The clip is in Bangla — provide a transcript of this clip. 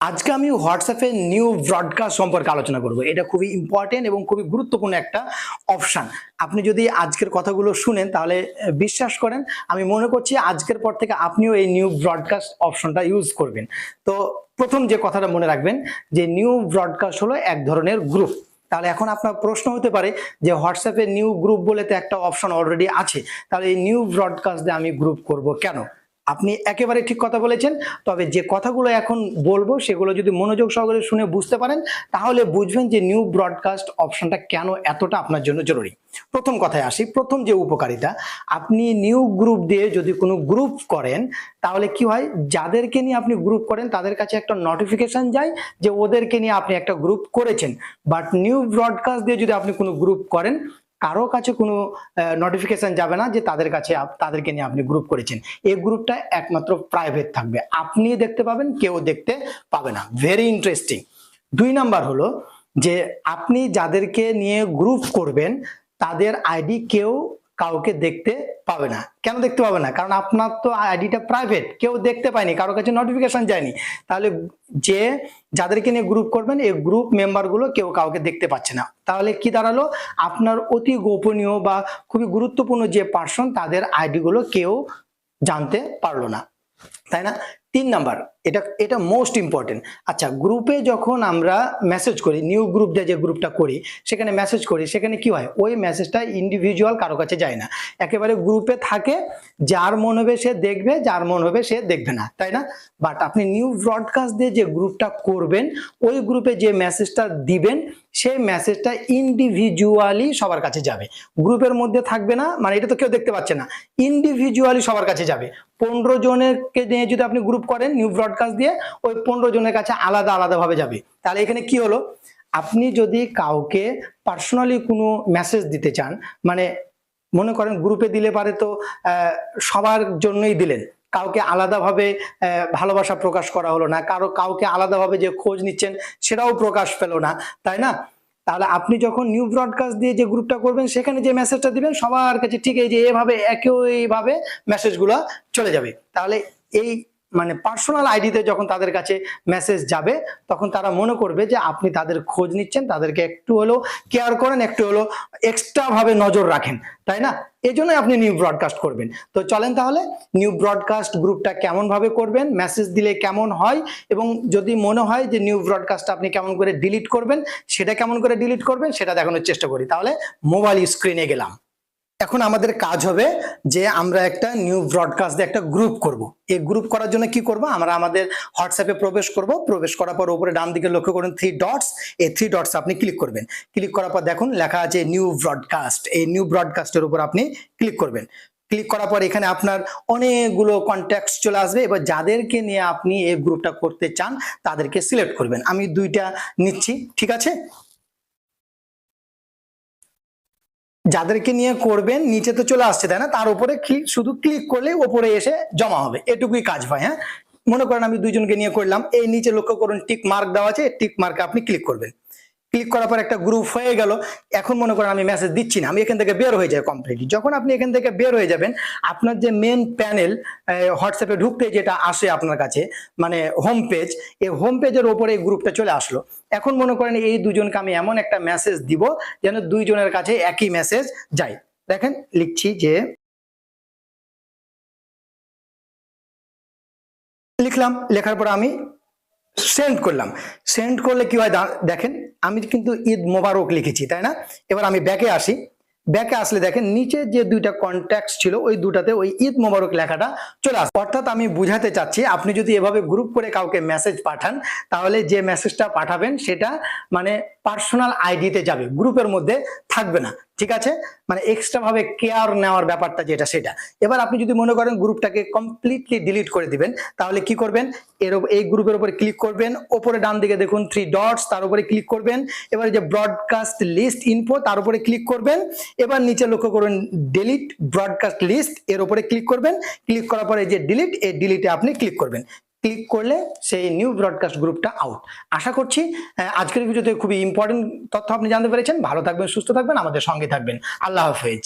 আজকে আমি হোয়াটসঅ্যাপে নিউ ব্রডকাস্ট সম্পর্কে আলোচনা করব। এটা খুবই ইম্পর্টেন্ট এবং খুবই গুরুত্বপূর্ণ একটা অপশান। আপনি যদি আজকের কথাগুলো শুনেন, তাহলে বিশ্বাস করেন, আমি মনে করছি আজকের পর থেকে আপনিও এই নিউ ব্রডকাস্ট অপশনটা ইউজ করবেন। তো, প্রথম যে কথাটা মনে রাখবেন, যে নিউ ব্রডকাস্ট হলো এক ধরনের গ্রুপ তাহলে এখন আপনার প্রশ্ন হতে পারে যে হোয়াটসঅ্যাপে নিউ গ্রুপ বলে তো একটা অপশন অলরেডি আছে। তাহলে এই নিউ ব্রডকাস্ট দিয়ে আমি গ্রুপ করব কেন? আপনি একেবারে ঠিক কথা বলেছেন, তবে যে কথাগুলো এখন বলব সেগুলো যদি মনোযোগ সহকারে শুনে বুঝতে পারেন, তাহলে বুঝবেন যে নিউ ব্রডকাস্ট অপশনটা কেন এতটা আপনার জন্য জরুরি। প্রথম কথায় আসি, প্রথম যে উপকারিতা, আপনি নিউ গ্রুপ দিয়ে যদি কোনো গ্রুপ করেন, তাহলে কি হয়, যাদেরকে নিয়ে আপনি গ্রুপ করেন, তাদের কাছে একটা নোটিফিকেশন যায় যে ওদেরকে নিয়ে আপনি একটা গ্রুপ করেছেন। বাট নিউ ব্রডকাস্ট দিয়ে যদি আপনি কোনো গ্রুপ করেন কারও কাছে কোনো নোটিফিকেশন যাবে না যে তাদের কাছে তাদেরকে নিয়ে আপনি গ্রুপ করেছেন। এই গ্রুপটা একমাত্র প্রাইভেট থাকবে। আপনি দেখতে পাবেন, কেউ দেখতে পাবে না। ভেরি ইন্টারেস্টিং দুই নাম্বার হলো যে আপনি যাদেরকে নিয়ে গ্রুপ করবেন, তাদের আইডি কেউ কাউকে দেখতে পাবে না। কেন দেখতে পাবে না? কারণ আপনার তো আইডিটা প্রাইভেট কেউ দেখতে পায়নি, কারও কাছে নোটিফিকেশন যায়নি। তাহলে যে যাদেরকে নিয়ে গ্রুপ করবেন, এই গ্রুপ মেম্বারগুলো কেউ কাউকে দেখতে পাচ্ছে না। তাহলে কি দাঁড়াল? আপনার অতি গোপনীয় বা খুবই গুরুত্বপূর্ণ যে পার্সন তাদের আইডিগুলো কেউ জানতে পারল না। তাই না? তিন নাম্বার এটা এটা মোস্ট ইম্পর্টেন্ট আচ্ছা গ্রুপে যখন আমরা মেসেজ করি নিউ গ্রুপ যে গ্রুপটা করি, সেখানে মেসেজ করি, সেখানে কি হয়? ওই মেসেজটা ইন্ডিভিজুয়াল কারও কাছে যায় না। একেবারে গ্রুপে থাকে, যার মন হবে সে দেখবে, যার মন হবে সে দেখবে না, তাই না? বাট আপনি নিউ ব্রডকাস্ট দিয়ে যে গ্রুপটা করবেন, ওই গ্রুপে যে মেসেজটা দিবেন, সেই মেসেজটা ইন্ডিভিজুয়ালি সবার কাছে যাবে। গ্রুপের মধ্যে থাকবে না মানে এটা তো কেউ দেখতে পাচ্ছে না। ইন্ডিভিজুয়ালি সবার কাছে যাবে। পনেরো জনেরকে নিয়ে যদি আপনি গ্রুপ করেন নিউ ব্রডকাস্ট দিয়ে ওই পনেরো জনের কাছে আলাদা আলাদা ভাবে যাবে। তাহলে এখানে কি হলো? আপনি যদি কাউকে পার্সোনালি কোনো মেসেজ দিতে চান মানে মনে করেন গ্রুপে দিলে পারে তো সবার জন্যই দিলেন। কাউকে আলাদাভাবে ভালোবাসা প্রকাশ করা হলো না। কারও, কাউকে আলাদাভাবে যে খোঁজ নিচ্ছেন, সেটাও প্রকাশ পেল না। তাই না? তাহলে আপনি যখন নিউ ব্রডকাস্ট দিয়ে যে গ্রুপটা করবেন, সেখানে যে মেসেজটা দিবেন, সবার কাছে ঠিক এই যে এভাবে, একইভাবে মেসেজগুলো চলে যাবে। তাহলে এই মানে পার্সোনাল আইডিতে যখন তাদের কাছে মেসেজ যাবে, তখন তারা মনে করবে যে আপনি তাদের খোঁজ নিচ্ছেন, তাদেরকে একটু হলেও কেয়ার করেন, একটু হলেও এক্সট্রা ভাবে নজর রাখেন, তাই না? এই জন্যই আপনি নিউ ব্রডকাস্ট করবেন। তো চলেন তাহলে নিউ ব্রডকাস্ট গ্রুপটা কেমন ভাবে করবেন মেসেজ দিলে কেমন হয়, এবং যদি মনে হয় যে নিউ ব্রডকাস্ট আপনি কেমন করে ডিলিট করবেন, সেটা কেমন করে ডিলিট করবেন, সেটা দেখানোর চেষ্টা করি। তাহলে মোবাইল স্ক্রিনে গেলাম। এখন আমাদের কাজ হবে যে আমরা একটা নিউ ব্রডকাস্ট দিয়ে একটা গ্রুপ করব। এই গ্রুপ করার জন্য কি করব? আমরা আমাদের হোয়াটসঅ্যাপে প্রবেশ করব। প্রবেশ করার পর উপরে ডান দিকে লক্ষ্য করুন থ্রি ডটস এই থ্রি ডটস আপনি ক্লিক করবেন। ক্লিক করার পর দেখুন লেখা আছে নিউ ব্রডকাস্ট এই নিউ ব্রডকাস্টের উপর আপনি ক্লিক করবেন। ক্লিক করার পর এখানে আপনার অনেকগুলো কন্ট্যাক্ট চলে আসবে। এবার যাদেরকে নিয়ে আপনি এই গ্রুপটা করতে চান, তাদেরকে সিলেক্ট করবেন। আমি দুইটা নিচ্ছি, ঠিক আছে? যাদেরকে নিয়ে করবেন, নিচে তো চলে আসছে, তাই না? তার উপরে শুধু ক্লিক করলে ওপরে এসে জমা হবে। এটুকুই কাজ হয় হ্যাঁ? মনে করেন আমি দুইজনকে নিয়ে করলাম, এই নিচে লক্ষ্য করুন টিক মার্ক দেওয়া আছে টিক মার্কে আপনি ক্লিক করবেন। ক্লিক করার পর একটা গ্রুপ হয়ে গেল। এখন মনে করেন আমি মেসেজ দিচ্ছি না, আমি এখান থেকে বের হয়ে যাই কমপ্লিটলি যখন আপনি এখান থেকে বের হয়ে যাবেন, আপনার যে মেন প্যানেল হোয়াটসঅ্যাপে ঢুকতে যেটা আসে আপনার কাছে মানে হোম পেজ এই হোম পেজের ওপরে এই গ্রুপটা চলে আসলো। এখন মনে করেন এই দুজনকে আমি এমন একটা মেসেজ দিব যেন দুইজনের কাছে একই মেসেজ যায়। দেখেন, লিখছি যে লিখলাম, লেখার পর আমি সেন্ড করলাম। সেন্ড করলে কি হয় দেখেন, আমি কিন্তু ঈদ মোবারক লিখেছি, তাই না? এবার আমি ব্যাকে আসি। ব্যাকে আসলে দেখেন, নিচে যে দুইটা কন্ট্যাক্ট ছিল, ওই দুটাতে ওই ঈদ মোবারক লেখাটা চলে আসে। অর্থাৎ আমি বুঝাতে চাচ্ছি, আপনি যদি এভাবে গ্রুপ করে কাউকে মেসেজ পাঠান, তাহলে যে মেসেজটা পাঠাবেন, সেটা মানে পার্সোনাল আইডিতে যাবে গ্রুপের মধ্যে থাকবে না, ঠিক আছে? মানে এক্সট্রা ভাবে কেয়ার নেওয়ার ব্যাপারটা যেটা সেটা। এবার আপনি যদি মনে করেন গ্রুপটাকে কমপ্লিটলি ডিলিট করে দিবেন, তাহলে কি করবেন? এর এই গ্রুপের উপরে ক্লিক করবেন, ওপরে ডান দিকে দেখুন থ্রি ডটস তার উপরে ক্লিক করবেন, এবার যে ব্রডকাস্ট লিস্ট ইনফো তার উপরে ক্লিক করবেন, এবার নিচে লক্ষ্য করুন ডিলিট ব্রডকাস্ট লিস্ট এর উপরে ক্লিক করবেন ক্লিক করার পরে যে ডিলিট এই ডিলিটে আপনি ক্লিক করবেন। ক্লিক করলে সেই নিউ ব্রডকাস্ট গ্রুপটা আউট আশা করছি আজকের ভিডিওতে খুবই ইম্পর্টেন্ট তথ্য আপনি জানতে পেরেছেন। ভালো থাকবেন, সুস্থ থাকবেন, আমাদের সঙ্গে থাকবেন। আল্লাহ হাফেজ।